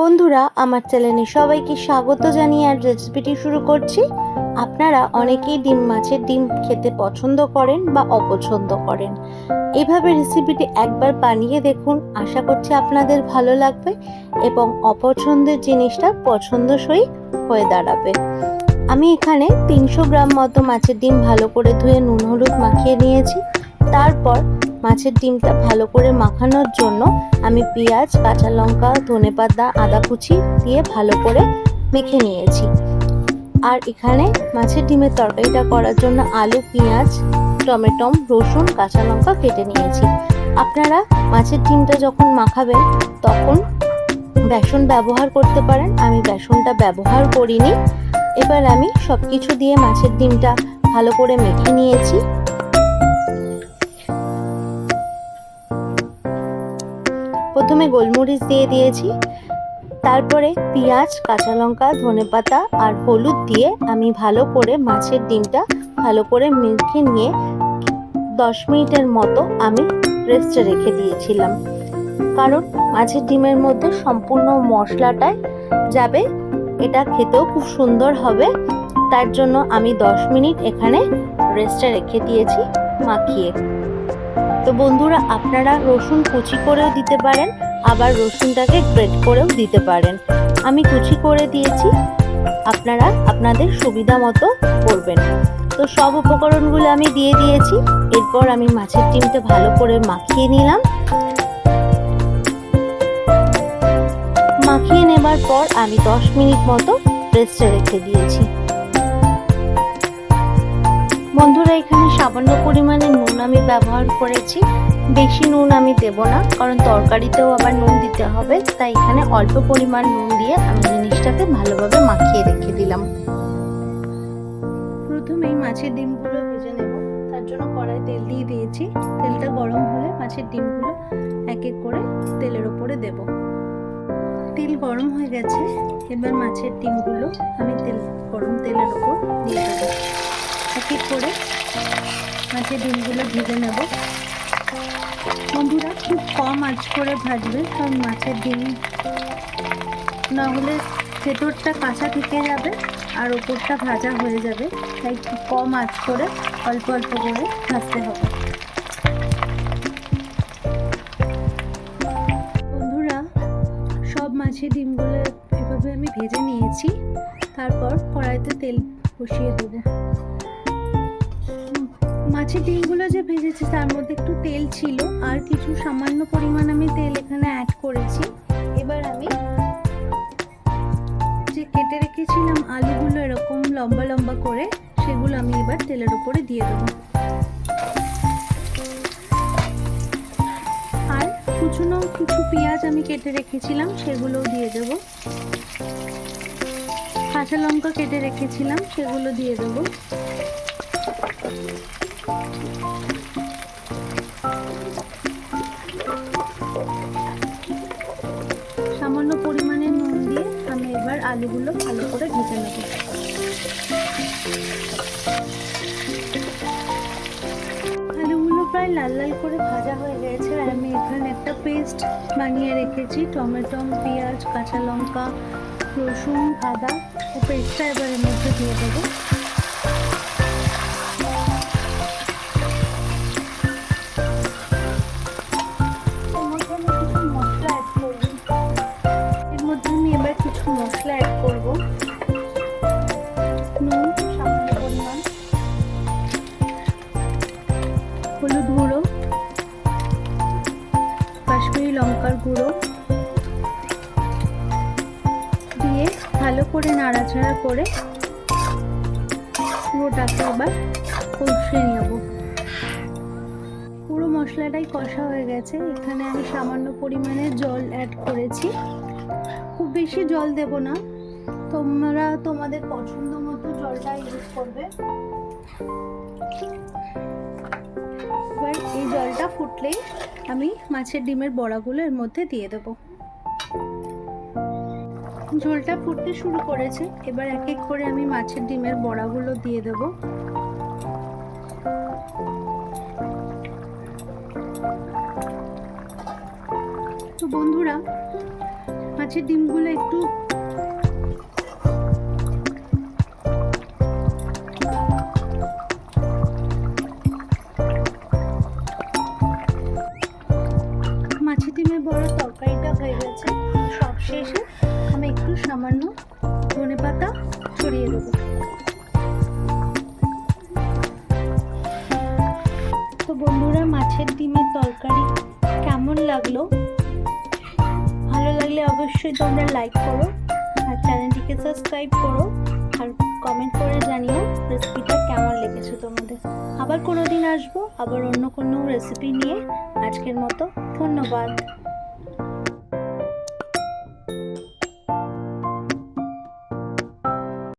বন্ধুরা, আমার চ্যানেলে সবাইকে স্বাগত জানিয়ে আর রেসিপিটি শুরু করছি। আপনারা অনেকেই ডিম মাছের ডিম খেতে পছন্দ করেন বা অপছন্দ করেন। এভাবে রেসিপিটি একবার বানিয়ে দেখুন, আশা করছি আপনাদের ভালো লাগবে এবং অপছন্দের জিনিসটা পছন্দসই হয়ে দাঁড়াবে। আমি এখানে তিনশো গ্রাম মতো মাছের ডিম ভালো করে ধুয়ে নুন, হলুদ মাখিয়ে নিয়েছি। তারপর মাছের ডিমটা ভালো করে মাখানোর জন্য আমি পেঁয়াজ, কাঁচা লঙ্কা, ধনেপাতা, আদা কুচি দিয়ে ভালো করে মেখে নিয়েছি। আর এখানে মাছের ডিমের তরকারিটা করার জন্য আলু, পেঁয়াজ টমেটো রসুন, কাঁচা লঙ্কা কেটে নিয়েছি। আপনারা মাছের ডিমটা যখন মাখাবেন, তখন বেসন ব্যবহার করতে পারেন। আমি বেসনটা ব্যবহার করিনি। এবার আমি সব কিছু দিয়ে মাছের ডিমটা ভালো করে মেখে নিয়েছি। প্রথমে গোলমরিচ দিয়ে দিয়েছি। তারপরে পেঁয়াজ, কাঁচা লঙ্কা ধনেপাতা আর হলুদ দিয়ে আমি ভালো করে মাছের ডিমটা ভালো করে মেখে নিয়ে দশ মিনিটের মতো আমি রেস্টে রেখে দিয়েছিলাম। কারণ মাছের ডিমের মধ্যে সম্পূর্ণ মশলাটাই যাবে, এটা খেতেও খুব সুন্দর হবে। তার জন্য আমি দশ মিনিট এখানে রেস্টে রেখে দিয়েছি মাখিয়ে। তো বন্ধুরা, আপনারা রসুন কুচি করেও দিতে পারেন। আবার রসুনটাকে গ্রেট করেও দিতে পারেন। আমি কুচি করে দিয়েছি। আপনারা আপনাদের সুবিধা মতো করবেন। তো সব উপকরণগুলো আমি দিয়ে দিয়েছি। এরপর আমি মাছের ডিমটা ভালো করে মাখিয়ে নিলাম। মাখিয়ে নেবার পর আমি দশ মিনিট মতো রেস্টে রেখে দিয়েছি। বন্ধুরা, এখানে সামান্য পরিমাণে নুন আমি ব্যবহার করেছি। বেশি নুন আমি দেব না, কারণ তরকারিতেও আবার নুন দিতে হবে, তাই এখানে অল্প পরিমাণ নুন দিয়ে আমি জিনিসটাকে ভালোভাবে মাখিয়ে রেখে দিলাম। প্রথমেই মাছের ডিমগুলো ভেজে নেব, তার জন্য কড়াই তেল দিয়ে দিয়েছি। তেলটা গরম হলে মাছের ডিমগুলো এক এক করে তেলের ওপরে দেব। তেল গরম হয়ে গেছে, এবার মাছের ডিমগুলো আমি তেল, গরম তেলের ওপর দিয়ে দেবো। এক এক করে মাছের ডিমগুলো ভেজে নেব। বন্ধুরা, খুব কম আঁচ করে ভাজবে, কারণ মাছের ডিম না হলে ভেতরটা কাঁচা থেকে যাবে আর ওপরটা ভাজা হয়ে যাবে, তাই কম আঁচ করে অল্প অল্প করে ভাজতে হবে। বন্ধুরা, সব মাছের ডিমগুলো এভাবে আমি ভেজে নিয়েছি, তারপর কড়াইতে তেল বসিয়ে দেবো। মাছের ডিমগুলো যে ভেজেছি তার মধ্যে একটু তেল ছিল আর কিছু সামান্য পরিমাণ আমি তেল এখানে অ্যাড করেছি। এবার আমি যে কেটে রেখেছিলাম আলুগুলো এরকম লম্বা লম্বা করে, সেগুলো আমি এবার তেলের উপরে দিয়ে দেবো। আর কুচুনো কিছু পেঁয়াজ আমি কেটে রেখেছিলাম, সেগুলোও দিয়ে দেবো। কাঁচা লঙ্কা কেটে রেখেছিলাম, সেগুলো দিয়ে দেবো। সামান্য পরিমাণে নুন দিয়ে আমি এবার আলুগুলো ভালো করে ভেজে নেব। আলুগুলো প্রায় লাল লাল করে ভাজা হয়ে গেছে। আর আমি এখানে একটা পেস্ট বানিয়ে রেখেছি। টমেটো, পেঁয়াজ, কাঁচা লঙ্কা, রসুন, আদা। ও পেস্টটা এবার এর মধ্যে দিয়ে দেবো। কাশ্মীরি লঙ্কার গুঁড়ো দিয়ে ভালো করে নাড়াচাড়া করে পুরোটাকে আবার কষিয়ে নেব। পুরো মশলাটাই কষা হয়ে গেছে। এখানে আমি সামান্য পরিমাণে জল অ্যাড করেছি। খুব বেশি জল দেব না। তোমরা তোমাদের পছন্দ মতো জলটা ইউজ করবে। ফুটলেই আমি মাছের ডিমের বড়াগুলো এর মধ্যে দিয়ে দেব। ঝোলটা ফুটতে শুরু করেছে। এবার এক এক করে আমি মাছের ডিমের বড়াগুলো দিয়ে দেবো। তো বন্ধুরা, মাছের ডিমগুলো একটু সামান্য ধনে পাতা ছড়িয়ে দেবো। তো বন্ধুরা, মাছের ডিমের তরকারি কেমন লাগল? ভালো লাগলে অবশ্যই তোমরা লাইক করো আর চ্যানেলটিকে সাবস্ক্রাইব করো আর কমেন্ট করে জানিও রেসিপিটা কেমন লেগেছে তোমাদের। আবার কোনো দিন আসব, আবার অন্য কোনো রেসিপি নিয়ে। আজকের মতো, ধন্যবাদ।